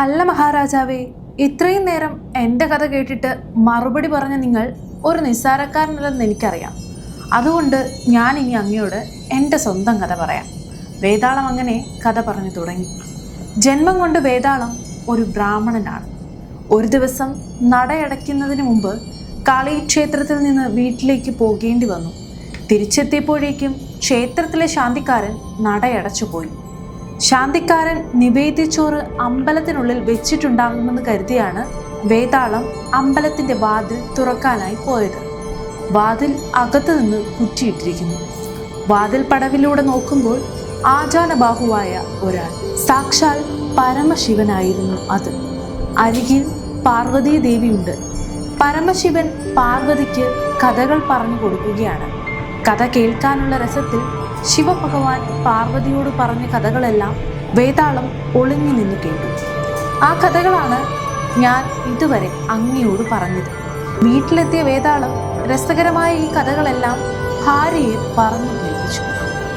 അല്ല മഹാരാജാവേ ഇത്രയും നേരം എന്റെ കഥ കേട്ടിട്ട് മറുപടി പറഞ്ഞ നിങ്ങൾ ഒരു നിസ്സാരക്കാരനല്ലെന്ന് എനിക്കറിയാം. അതുകൊണ്ട് ഞാൻ ഇനി അങ്ങയോട് എന്റെ സ്വന്തം കഥ പറയാം. വേതാളം അങ്ങനെ കഥ പറഞ്ഞു തുടങ്ങി. ജന്മം കൊണ്ട് വേതാളം ഒരു ബ്രാഹ്മണനാണ്. ഒരു ദിവസം നടയടയ്ക്കുന്നതിന് മുമ്പ് കാളി ക്ഷേത്രത്തിൽ നിന്ന് വീട്ടിലേക്ക് പോകേണ്ടി വന്നു. തിരിച്ചെത്തിയപ്പോഴേക്കും ക്ഷേത്രത്തിലെ ശാന്തിക്കാരൻ നടയടച്ചു പോയി ശാന്തിക്കാരൻ നിവേദ്യച്ചോറ് അമ്പലത്തിനുള്ളിൽ വെച്ചിട്ടുണ്ടാകുമെന്ന് കരുതിയാണ് വേതാളം അമ്പലത്തിന്റെ വാതിൽ തുറക്കാനായി പോയത്. വാതിൽ അകത്തു നിന്ന് കുറ്റിയിട്ടിരിക്കുന്നു. വാതിൽ പടവിലൂടെ നോക്കുമ്പോൾ ആചാനബാഹുവായ ഒരാൾ. സാക്ഷാൽ പരമശിവനായിരുന്നു അത്. അരികിൽ പാർവതീ ദേവിയുണ്ട് പരമശിവൻ പാർവതിക്ക് കഥകൾ പറഞ്ഞു കൊടുക്കുകയാണ്. കഥ കേൾക്കാനുള്ള രസത്തിൽ ശിവഭഗവാൻ പാർവതിയോട് പറഞ്ഞ കഥകളെല്ലാം വേതാളം ഒളിഞ്ഞു നിന്ന് കേട്ടു. ആ കഥകളാണ് ഞാൻ ഇതുവരെ അങ്ങയോട് പറഞ്ഞത്. വീട്ടിലെത്തിയ വേതാളം രസകരമായ ഈ കഥകളെല്ലാം ഭാര്യയെ പറഞ്ഞു കേൾപ്പിച്ചു.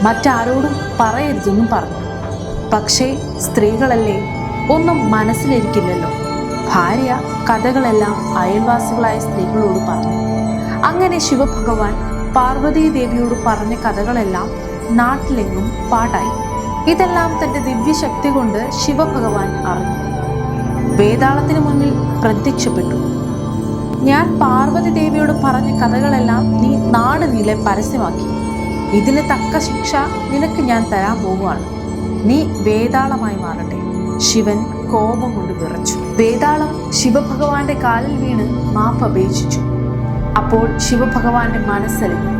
മറ്റാരോടും പറയരുതെന്നും പറഞ്ഞു. പക്ഷേ സ്ത്രീകളല്ലേ? ഒന്നും മനസ്സിലിരിക്കില്ലല്ലോ. ഭാര്യ കഥകളെല്ലാം അയൽവാസികളായ സ്ത്രീകളോട് പറഞ്ഞു. അങ്ങനെ ശിവഭഗവാൻ പാർവതീ ദേവിയോട് പറഞ്ഞ കഥകളെല്ലാം നാട്ടിലെങ്ങും പാടായി. ഇതെല്ലാം തന്റെ ദിവ്യശക്തി കൊണ്ട് ശിവഭഗവാൻ അറിഞ്ഞു. വേതാളത്തിന് മുന്നിൽ പ്രത്യക്ഷപ്പെട്ടു. ഞാൻ പാർവതി ദേവിയോട് പറഞ്ഞ കഥകളെല്ലാം നീ നാട് നീളെ പരസ്യമാക്കി. ഇതിന് തക്ക ശിക്ഷ നിനക്ക് ഞാൻ തരാൻ പോവുകയാണ്. നീ വേതാളമായി മാറട്ടെ. ശിവൻ കോപം കൊണ്ട് വിറച്ചു. വേതാളം ശിവഭഗവാന്റെ കാലിൽ വീണ് മാപ്പ് അപേക്ഷിച്ചു. അപ്പോൾ ശിവഭഗവാന്റെ മനസ്സലിഞ്ഞു.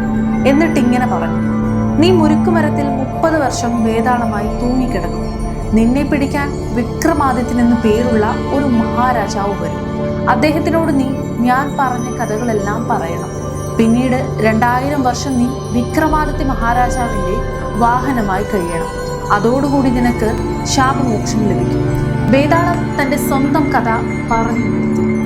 എന്നിട്ട് ഇങ്ങനെ പറഞ്ഞു. നീ മുരുക്കുമരത്തിൽ മുപ്പത് വർഷം വേതാളമായി തൂങ്ങിക്കിടക്കും. നിന്നെ പിടിക്കാൻ വിക്രമാദിത്യൻ എന്ന് പേരുള്ള ഒരു മഹാരാജാവ് വരും. അദ്ദേഹത്തിനോട് നീ ഞാൻ പറഞ്ഞ കഥകളെല്ലാം പറയണം. പിന്നീട് രണ്ടായിരം വർഷം നീ വിക്രമാദിത്യ മഹാരാജാവിന്റെ വാഹനമായി കഴിയണം. അതോടുകൂടി നിനക്ക് ശാപമോക്ഷം ലഭിക്കും. വേതാളം തന്റെ സ്വന്തം കഥ പറഞ്ഞു. നിർത്തി